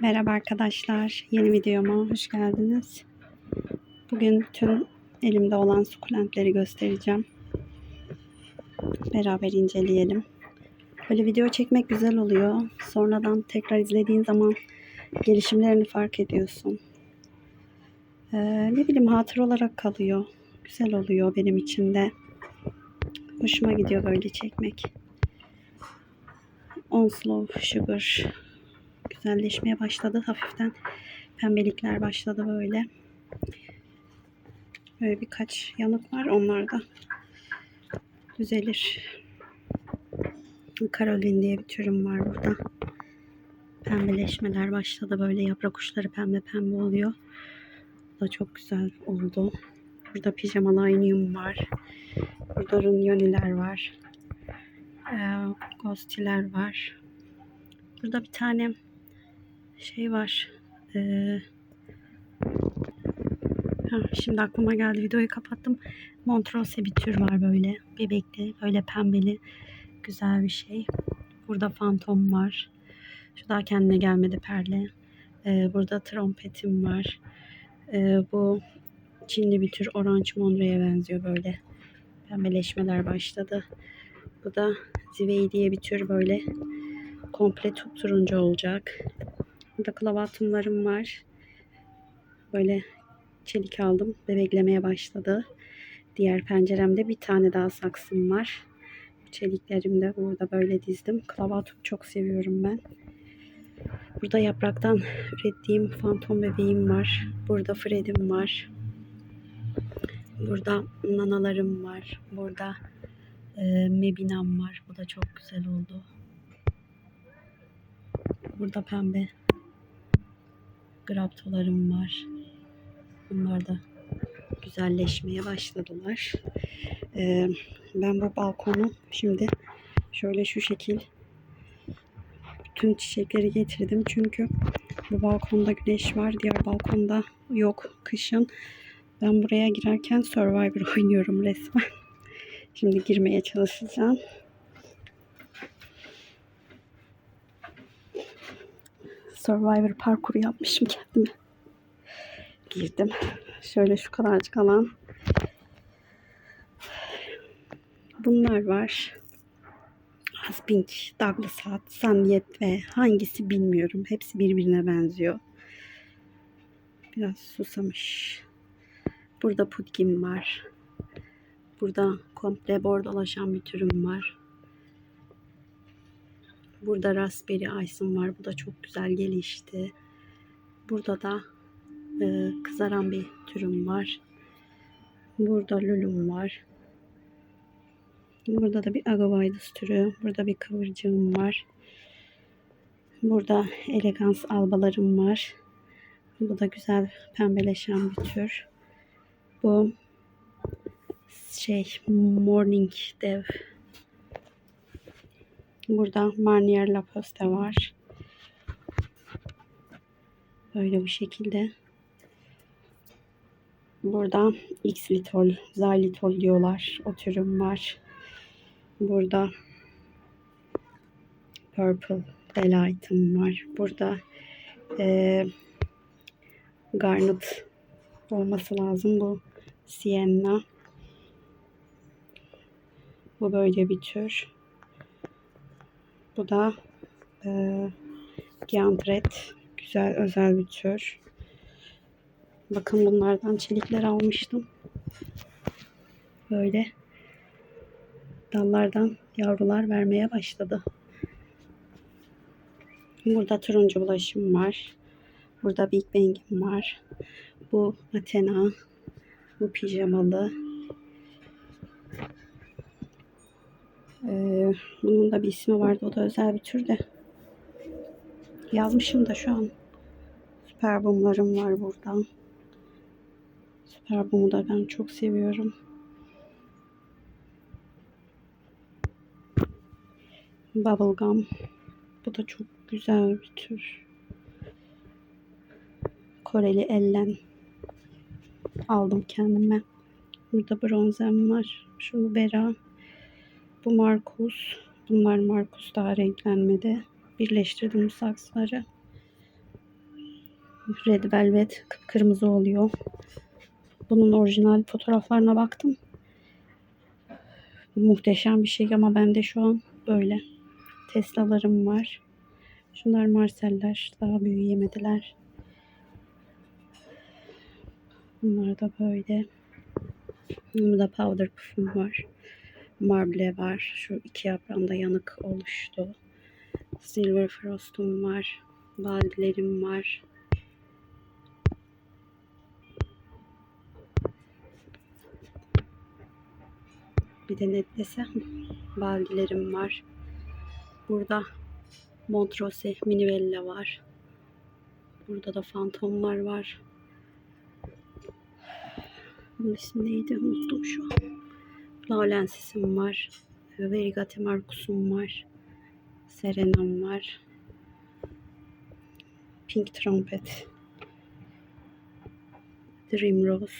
Merhaba arkadaşlar. Yeni videoma hoş geldiniz. Bugün bütün elimde olan sukulentleri göstereceğim. Beraber inceleyelim. Böyle video çekmek güzel oluyor. Sonradan tekrar izlediğin zaman gelişimlerini fark ediyorsun. Ee, ne bileyim hatır olarak kalıyor. Güzel oluyor benim için de. Hoşuma gidiyor böyle çekmek. Onslow Sugar güzelleşmeye başladı. Hafiften pembelikler başladı böyle. Böyle birkaç yanık var. Onlar da düzelir. Karolin diye bir türüm var burada. Pembeleşmeler başladı. Böyle yaprak uçları pembe pembe oluyor. Bu da çok güzel oldu. Burada pijama lineum var. Burada runyoniler var. Ee, ghostiler var. Burada bir tane şey var. Ee, şimdi aklıma geldi. Videoyu kapattım. Montrose bir tür var böyle. Bebekli. Böyle pembeli. Güzel bir şey. Burada fantom var. Şu daha kendine gelmedi perle. Ee, burada trompetim var. Ee, bu Çinli bir tür orange mondraya benziyor böyle. Pembeleşmeler başladı. Bu da Zivey diye bir tür böyle komple turuncu olacak. Burada klavatımlarım var. Böyle çelik aldım. Bebeklemeye başladı. Diğer penceremde bir tane daha saksım var. Çeliklerimi de burada böyle dizdim. Klavatım çok seviyorum ben. Burada yapraktan ürettiğim fantom bebeğim var. Burada Fred'im var. Burada nanalarım var. Burada e, mebinam var. Bu da çok güzel oldu. Burada pembe graptolarım var. Bunlar da güzelleşmeye başladılar. Ee, ben bu balkonu şimdi şöyle şu şekil bütün çiçekleri getirdim. Çünkü bu balkonda güneş var. Diğer balkonda yok kışın. Ben buraya girerken Survivor oynuyorum resmen. Şimdi girmeye çalışacağım. Survivor parkuru yapmışım kendime. Girdim. Şöyle şu kadarcık alan. Bunlar var. Aspink, Douglas Hat, Saniyet ve hangisi bilmiyorum. Hepsi birbirine benziyor. Biraz susamış. Burada putkim var. Burada komple bordolaşan bir türüm var. Burada Raspberry Ice'ım var. Bu da çok güzel gelişti. Burada da e, kızaran bir türüm var. Burada lulum var. Burada da bir agavitis türü. Burada bir kıvırcığım var. Burada elegans albalarım var. Bu da güzel pembeleşen bir tür. Bu şey morning dev Burada Marnier La Poste var. Böyle bu şekilde. Burada X litol, xylitol diyorlar. O türüm var. Burada Purple Delight'ım var. Burada e, Garnet olması lazım. Bu Sienna. Bu böyle bir tür. Bu da e, Giantret. Güzel özel bir tür. Bakın bunlardan çelikler almıştım. Böyle dallardan yavrular vermeye başladı. Burada turuncu bulaşım var. Burada Big Bang'im var. Bu Athena. Bu pijamalı. Ee, bunun da bir ismi vardı. O da özel bir tür de. Yazmışım da şu an. Süper bumlarım var buradan. Süper bumu da ben çok seviyorum. Bubblegum. Bu da çok güzel bir tür. Koreli ellen aldım kendime. Burada bronzem var. Şu Bera. Bu Markus. Bunlar Markus daha renklenmedi. Birleştirdim saksıları. Red Velvet kıpkırmızı oluyor. Bunun orijinal fotoğraflarına baktım. Muhteşem bir şey ama bende şu an böyle. Tesla'larım var. Şunlar Marseller. Daha büyüyemediler. Bunlar da böyle. Burada powder puff'um var. Marble var. Şu iki yaprağında yanık oluştu. Silver Frost'um var. Baldilerim var. Bir de netlesem baldilerim var. Burada Montrose Minivella var. Burada da fantomlar var. Bunun ismi neydi? Unuttum şu an. Laurensis'im var. Verigate Marcus'um var. Serena'm var. Pink Trumpet. Dream Rose.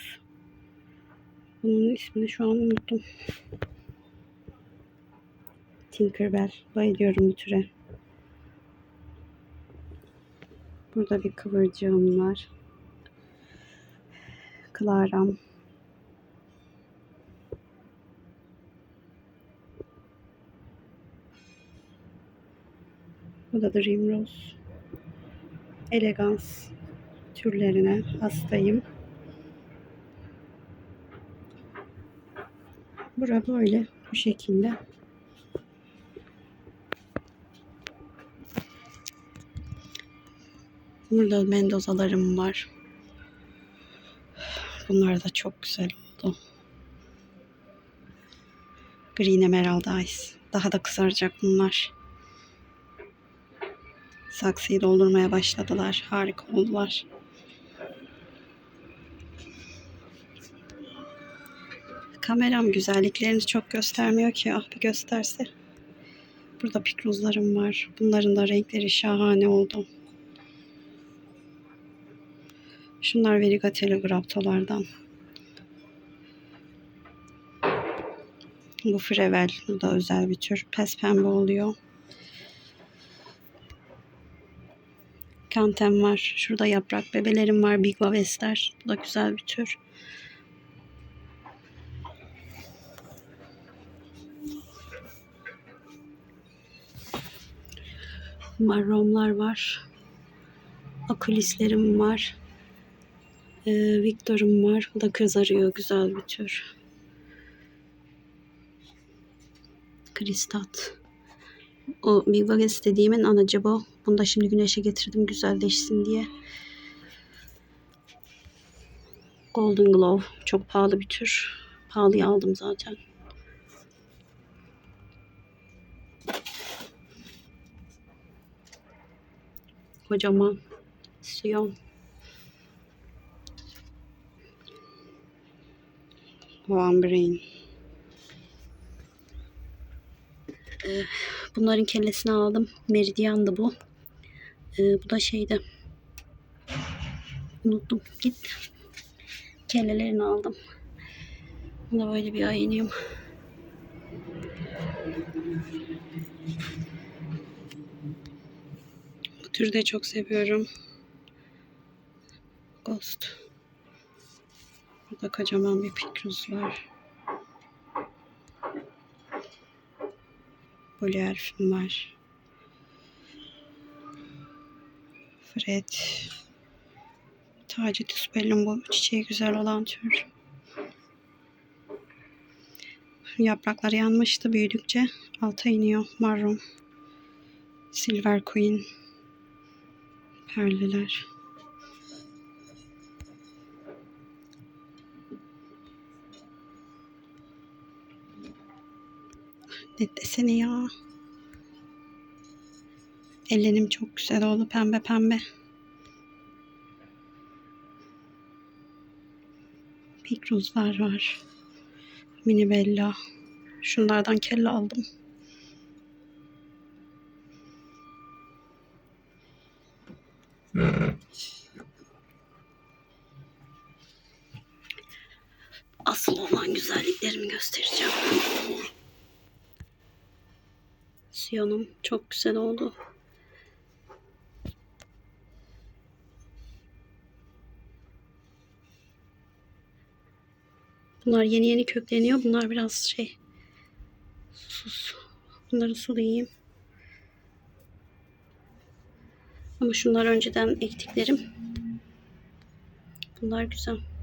Bunun ismini şu an unuttum. Tinkerbell. Bayılıyorum bu türe. Burada bir kıvırcığım var. Clara'm. Bu da Dream. Elegans türlerine hastayım. Bura böyle bu şekilde. Burada mendozalarım var. Bunlar da çok güzel oldu. Green Emerald Eyes. Daha da kızaracak bunlar. Saksıyı doldurmaya başladılar. Harika oldular. Kameram güzelliklerini çok göstermiyor ki. Ah bir gösterse. Burada pikruzlarım var. Bunların da renkleri şahane oldu. Şunlar Verigateli Graptolardan. Bu Frevel. Bu da özel bir tür. Pes pembe oluyor. Kantem var. Şurada yaprak bebelerim var. Big Wavesler. Bu da güzel bir tür. Marromlar var. Akulislerim var. Ee, Victor'um var. Bu da kızarıyor. Güzel bir tür. Kristat. O Big Baguette dediğimin anacı bu. Bunu da şimdi güneşe getirdim güzelleşsin diye. Golden Glow. Çok pahalı bir tür. Pahalıya aldım zaten. Kocaman. Siyon. One Brain. Ee, bunların kellesini aldım. Meridian'dı bu. Ee, bu da şeydi. Unuttum. Gitti. Kellelerini aldım. Bu da böyle bir ayınıyım. Bu türü de çok seviyorum. Ghost. Burada kocaman bir pikruz var. Polyarfim var. Fred. Tacitus bellum bu çiçeği güzel olan tür. Yaprakları yanmıştı büyüdükçe alta iniyor marron. Silver Queen. Perliler. Ne desene ya. Ellerim çok güzel oldu pembe pembe. Pikruzlar var. Mini Bella. Şunlardan kelle aldım. Çok güzel oldu. Bunlar yeni yeni kökleniyor. Bunlar biraz şey sus. Bunları sulayayım. Ama şunlar önceden ektiklerim. Bunlar güzel.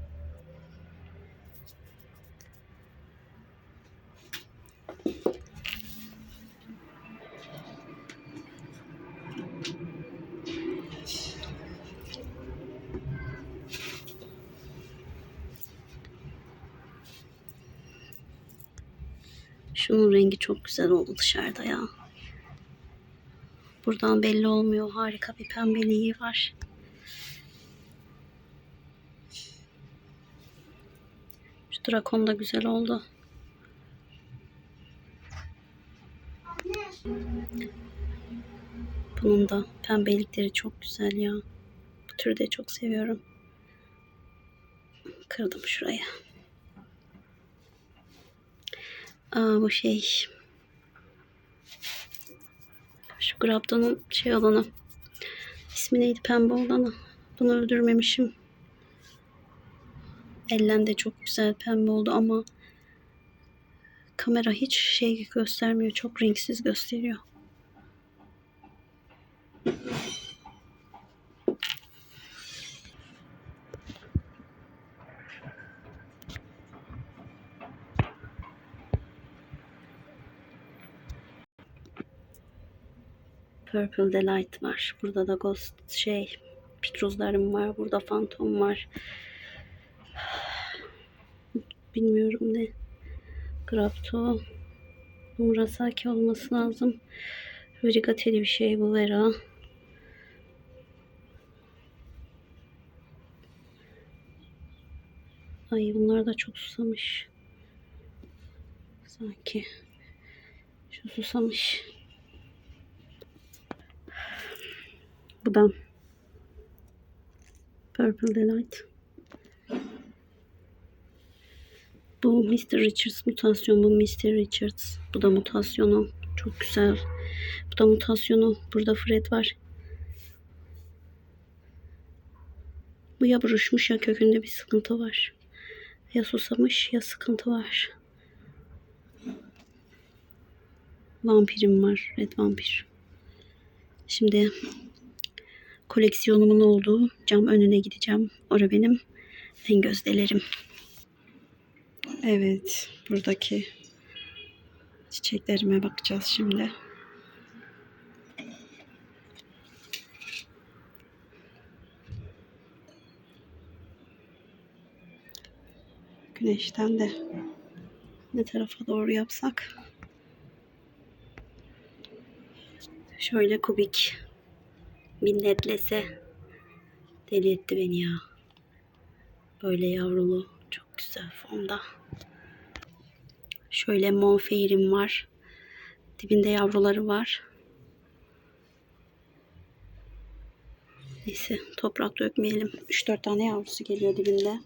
Şunun rengi çok güzel oldu dışarıda ya. Buradan belli olmuyor. Harika bir pembeliği var. Şu drakon da güzel oldu. Bunun da pembelikleri çok güzel ya. Bu türü de çok seviyorum. Kırdım şuraya. Aa bu şey. Şu Grapton'un şey olanı. İsmi neydi pembe olanı. Bunu öldürmemişim. Ellen de çok güzel pembe oldu ama kamera hiç şey göstermiyor. Çok renksiz gösteriyor. Purple Delight var. Burada da Ghost şey Pitruzlarım var. Burada Phantom var. Bilmiyorum ne. Grapto. Murasaki olması lazım. Rigateli bir şey bu Vera. Ay bunlar da çok susamış. Sanki. Şu susamış. Bu da Purple Delight. Bu Mr. Richards mutasyon. Bu Mr. Richards. Bu da mutasyonu. Çok güzel. Bu da mutasyonu. Burada Fred var. Bu ya buruşmuş ya kökünde bir sıkıntı var. Ya susamış ya sıkıntı var. Vampirim var. Red vampir. Şimdi koleksiyonumun olduğu cam önüne gideceğim. Ora benim en gözdelerim. Evet, buradaki çiçeklerime bakacağız şimdi. Güneşten de ne tarafa doğru yapsak? Şöyle kubik minnetlese deli etti beni ya. Böyle yavrulu çok güzel fonda. Şöyle monfeyrim var. Dibinde yavruları var. Neyse toprak dökmeyelim. 3-4 tane yavrusu geliyor dibinde.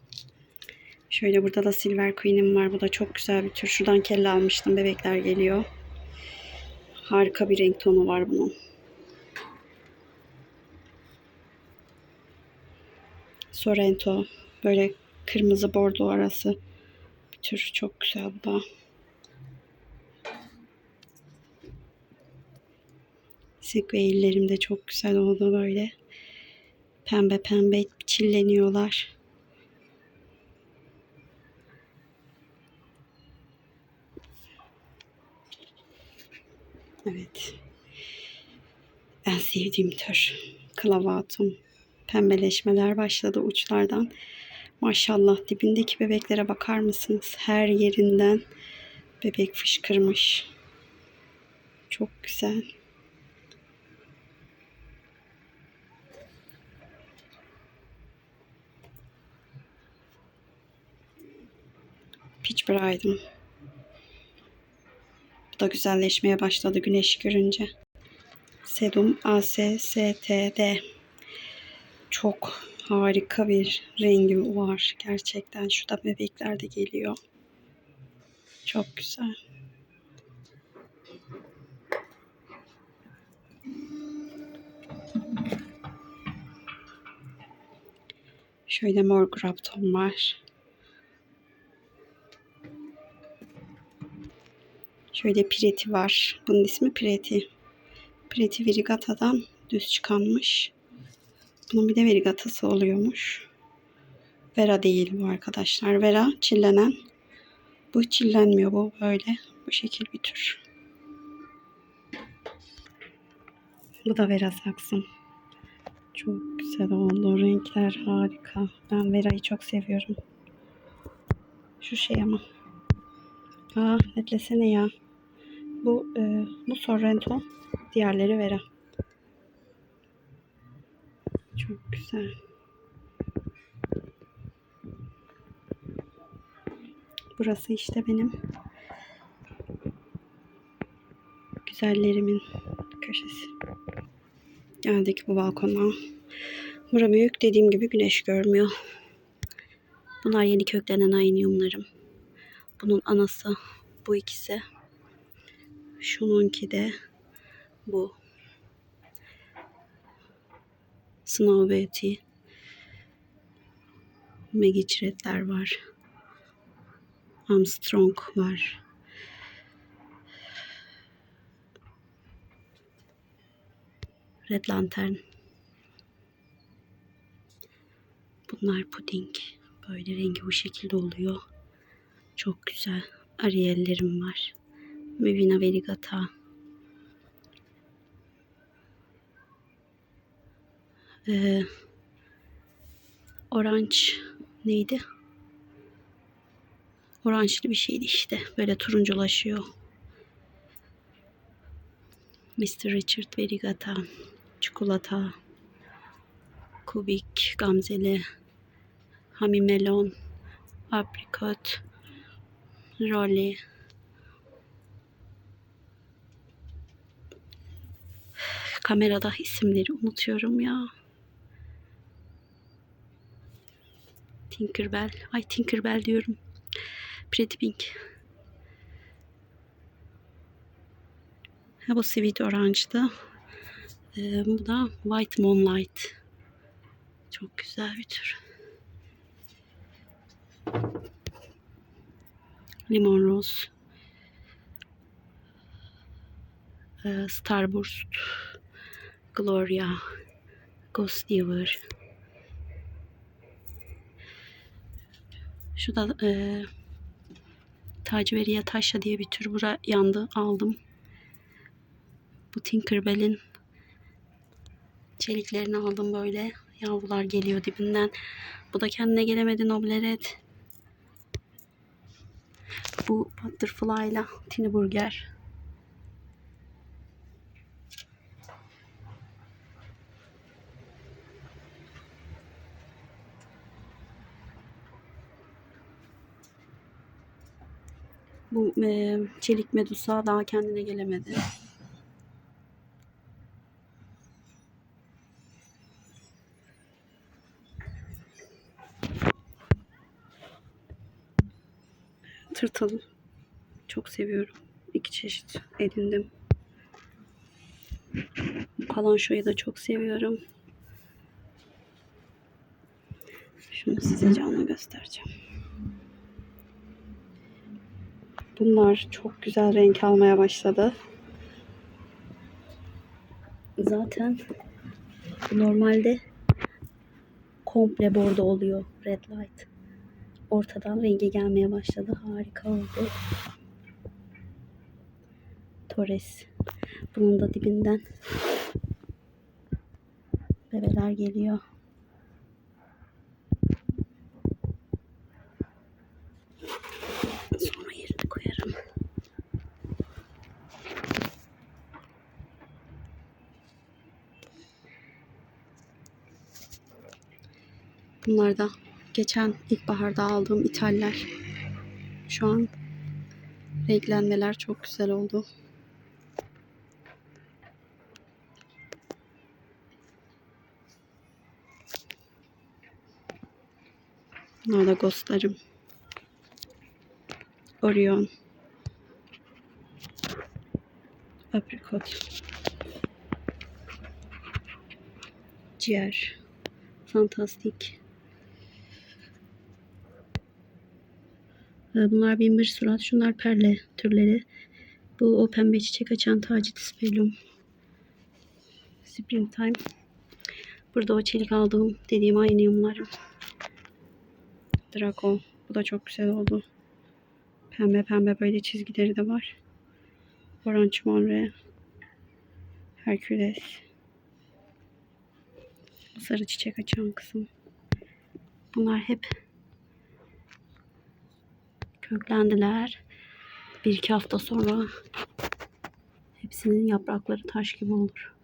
Şöyle burada da Silver Queen'im var. Bu da çok güzel bir tür. Şuradan kelle almıştım. Bebekler geliyor. Harika bir renk tonu var bunun. Sorrento. Böyle kırmızı bordo arası bir tür. Çok güzel bu da. Sigveillerim de çok güzel oldu böyle. Pembe pembe çilleniyorlar. Evet. En sevdiğim tür. Klavatum. Pembeleşmeler başladı uçlardan. Maşallah dibindeki bebeklere bakar mısınız? Her yerinden bebek fışkırmış. Çok güzel. Peach Bride'ım. Bu da güzelleşmeye başladı güneş görünce. Sedum ASSTD. Çok harika bir rengi var. Gerçekten şu da bebekler de geliyor. Çok güzel. Şöyle mor grapton var. Şöyle pireti var. Bunun ismi pireti. Pireti Verigata'dan düz çıkanmış. Bunun bir de Verigata'sı oluyormuş. Vera değil bu arkadaşlar. Vera çillenen. Bu çillenmiyor bu böyle. Bu şekil bir tür. Bu da Vera saksım. Çok güzel oldu. Renkler harika. Ben Vera'yı çok seviyorum. Şu şey ama. Aa netlesene ya. Bu e, bu Sorrento. Diğerleri Vera. Çok güzel. Burası işte benim güzellerimin köşesi. Geldik bu balkona. Bura büyük dediğim gibi güneş görmüyor. Bunlar yeni köklenen ayniumlarım. Bunun anası bu ikisi. Şununki de bu. Snow Beauty. Megiciretler var. Armstrong var. Red Lantern. Bunlar puding. Böyle rengi bu şekilde oluyor. Çok güzel. Ariel'lerim var. Mevina Verigata. Ee, orange neydi? Oranjlı bir şeydi işte. Böyle turunculaşıyor. Mr. Richard Verigata. Çikolata. Kubik. Gamzeli. Hamimelon. Aprikot. Rolly. Kamerada isimleri unutuyorum ya. Tinkerbell. Ay Tinkerbell diyorum. Pretty Pink. Ha, bu Sweet Orange'dı. Ee, bu da White Moonlight. Çok güzel bir tür. Limon Rose. Ee, Starburst. Gloria. Ghost Diver. Şu da e, Taciveriye Taşa diye bir tür. Bura yandı. Aldım. Bu Tinkerbell'in çeliklerini aldım böyle. Yavrular geliyor dibinden. Bu da kendine gelemedi Nobleret. Bu Butterfly ile Tini Burger. Bu e, çelik medusa daha kendine gelemedi. Tırtıl. Çok seviyorum. İki çeşit edindim. Kalanşoyu da çok seviyorum. Şunu size canlı göstereceğim. Bunlar çok güzel renk almaya başladı. Zaten normalde komple bordo oluyor red light. Ortadan rengi gelmeye başladı. Harika oldu. Torres. Bunun da dibinden bebeler geliyor. Bunlar da geçen ilkbaharda aldığım ithaller. Şu an renklenmeler çok güzel oldu. Bunlar da ghostlarım. Orion. Aprikot. Ciğer. Fantastik. Bunlar bin bir surat. Şunlar perle türleri. Bu o pembe çiçek açan Tacit Spelum. Springtime. Burada o çelik aldığım dediğim aynıyumlarım. Draco. Bu da çok güzel oldu. Pembe pembe böyle çizgileri de var. Orange Monre. Hercules. Sarı çiçek açan kısım. Bunlar hep köklendiler. Bir iki hafta sonra hepsinin yaprakları taş gibi olur.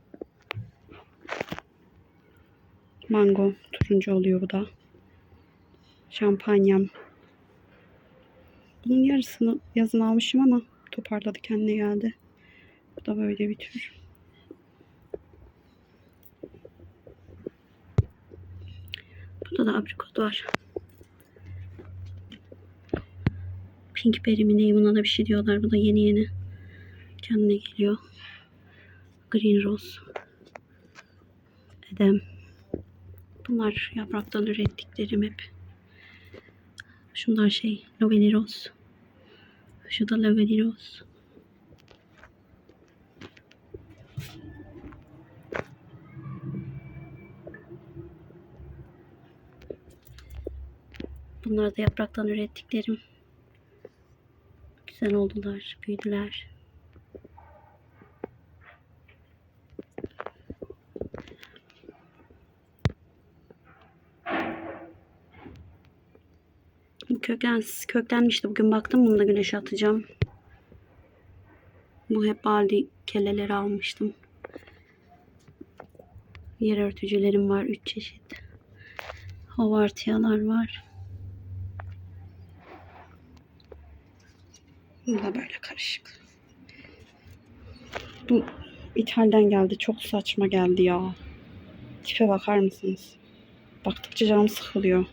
Mango turuncu oluyor bu da. Şampanyam. Bunun yarısını yazın almışım ama toparladı kendine geldi. Bu da böyle bir tür. Burada da aprikot var. Pink berry mi ne buna da bir şey diyorlar. Bu da yeni yeni kendine geliyor. Green rose. Edem. Bunlar yapraktan ürettiklerim hep. Şunlar şey Lovely Rose. Şu da Lovely Rose. Bunlar da yapraktan ürettiklerim. Güzel oldular, büyüdüler. Köklen, köklenmişti. Bugün baktım bunu da güneşe atacağım. Bu hep baldi kelleleri almıştım. Yer örtücülerim var. Üç çeşit. Havartiyalar var. Bu da böyle karışık. Bu İthal'den geldi. Çok saçma geldi ya. Tipe bakar mısınız? Baktıkça canım sıkılıyor.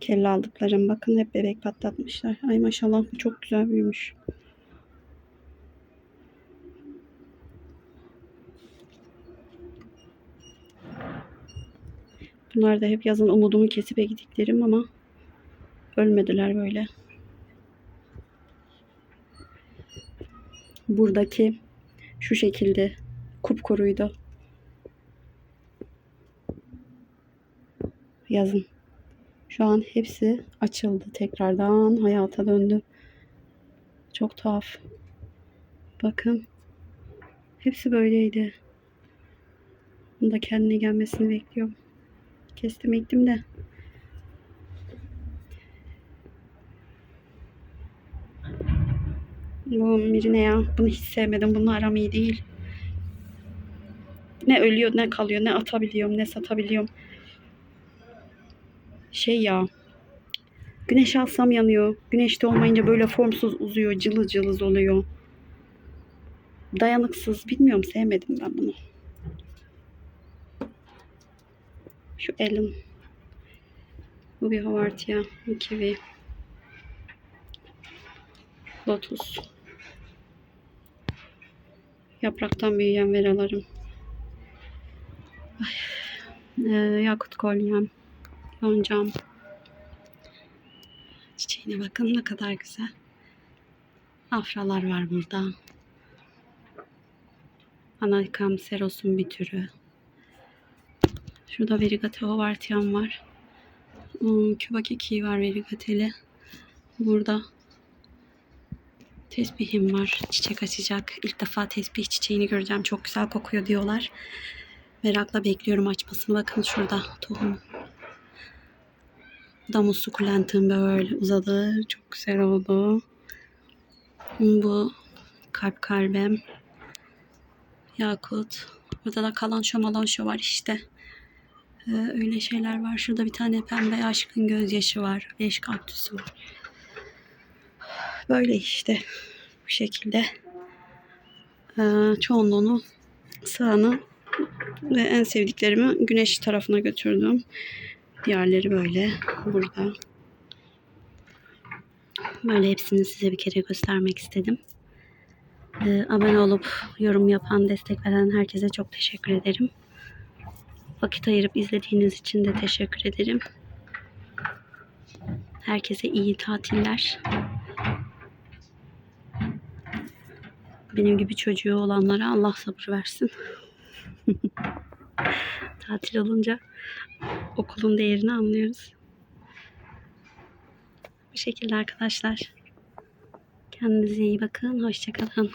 Kelle aldıklarım. Bakın hep bebek patlatmışlar. Ay maşallah çok güzel büyümüş. Bunlar da hep yazın umudumu kesip ektiklerim ama ölmediler böyle. Buradaki şu şekilde kupkuruydu. Yazın. Şu an hepsi açıldı. Tekrardan hayata döndü. Çok tuhaf. Bakın. Hepsi böyleydi. Bunu da kendine gelmesini bekliyorum. Kestim ektim de. Bu Mirine ya. Bunu hiç sevmedim. Bununla aram iyi değil. Ne ölüyor ne kalıyor. Ne atabiliyorum ne satabiliyorum. Şey ya. Güneş alsam yanıyor. Güneşte olmayınca böyle formsuz uzuyor. Cılız cılız oluyor. Dayanıksız. Bilmiyorum sevmedim ben bunu. Şu elim. Bu bir havartiya. Bu kivi. Lotus. Yapraktan büyüyen veralarım. Ee, yakut kolyem. Yoncam. Çiçeğine bakın ne kadar güzel. Afralar var burada. Anakam seros'un bir türü. Şurada Verigate Hovartian var. Hmm, Kübakeki var Verigate'li. Burada tesbihim var. Çiçek açacak. İlk defa tesbih çiçeğini göreceğim. Çok güzel kokuyor diyorlar. Merakla bekliyorum açmasını. Bakın şurada tohum. Bu da musukulentim böyle uzadı. Çok güzel oldu. Bu kalp kalbim. Yakut. Burada da kalan şomalonşo var işte. Ee, öyle şeyler var. Şurada bir tane pembe aşkın gözyaşı var. Beş kaktüsü var. Böyle işte. Bu şekilde. Ee, çoğunluğunu sağını ve en sevdiklerimi güneş tarafına götürdüm. Diğerleri böyle burada. Böyle hepsini size bir kere göstermek istedim. Ee, abone olup yorum yapan, destek veren herkese çok teşekkür ederim. Vakit ayırıp izlediğiniz için de teşekkür ederim. Herkese iyi tatiller. Benim gibi çocuğu olanlara Allah sabır versin. Tatil olunca okulun değerini anlıyoruz. Bu şekilde arkadaşlar. Kendinize iyi bakın. Hoşçakalın.